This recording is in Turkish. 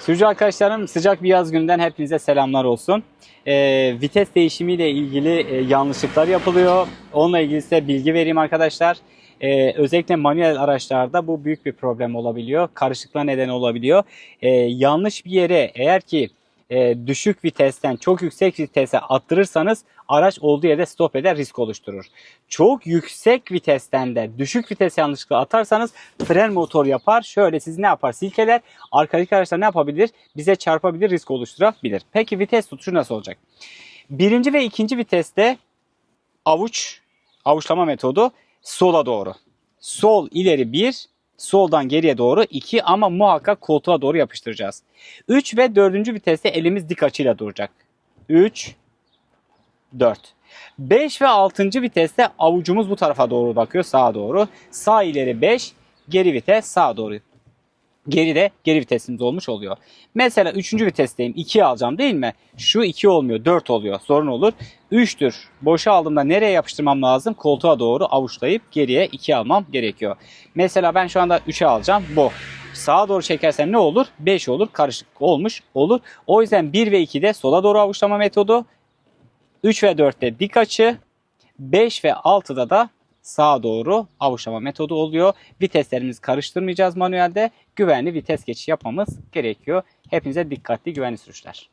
Sürücü arkadaşlarım sıcak bir yaz gününden hepinize selamlar olsun. Ee, vites değişimiyle ilgili e, yanlışlıklar yapılıyor. Onunla ilgili size bilgi vereyim arkadaşlar. Ee, özellikle manuel araçlarda bu büyük bir problem olabiliyor. Karışıklığa neden olabiliyor. Ee, yanlış bir yere eğer ki e, düşük vitesten çok yüksek vitese attırırsanız araç olduğu yerde stop eder risk oluşturur. Çok yüksek vitesten de düşük vites yanlışlıkla atarsanız fren motor yapar. Şöyle sizi ne yapar? Silkeler. Arkadaki araçlar ne yapabilir? Bize çarpabilir, risk oluşturabilir. Peki vites tutuşu nasıl olacak? Birinci ve ikinci viteste avuç, avuçlama metodu sola doğru. Sol ileri 1, soldan geriye doğru 2 ama muhakkak koltuğa doğru yapıştıracağız. 3 ve 4. viteste elimiz dik açıyla duracak. 3, 4. 5 ve 6. viteste avucumuz bu tarafa doğru bakıyor sağa doğru. Sağ ileri 5, geri vites sağa doğru. Geride geri vitesimiz olmuş oluyor. Mesela 3. vitesteyim 2 alacağım değil mi? Şu 2 olmuyor 4 oluyor sorun olur. 3'tür. Boşa aldığımda nereye yapıştırmam lazım? Koltuğa doğru avuçlayıp geriye 2 almam gerekiyor. Mesela ben şu anda 3'e alacağım bu. Sağa doğru çekersem ne olur? 5 olur. Karışık olmuş olur. O yüzden 1 ve 2'de sola doğru avuçlama metodu. 3 ve 4'te dik açı. 5 ve 6'da da sağa doğru avuçlama metodu oluyor. Viteslerimizi karıştırmayacağız manuelde. Güvenli vites geçişi yapmamız gerekiyor. Hepinize dikkatli güvenli sürüşler.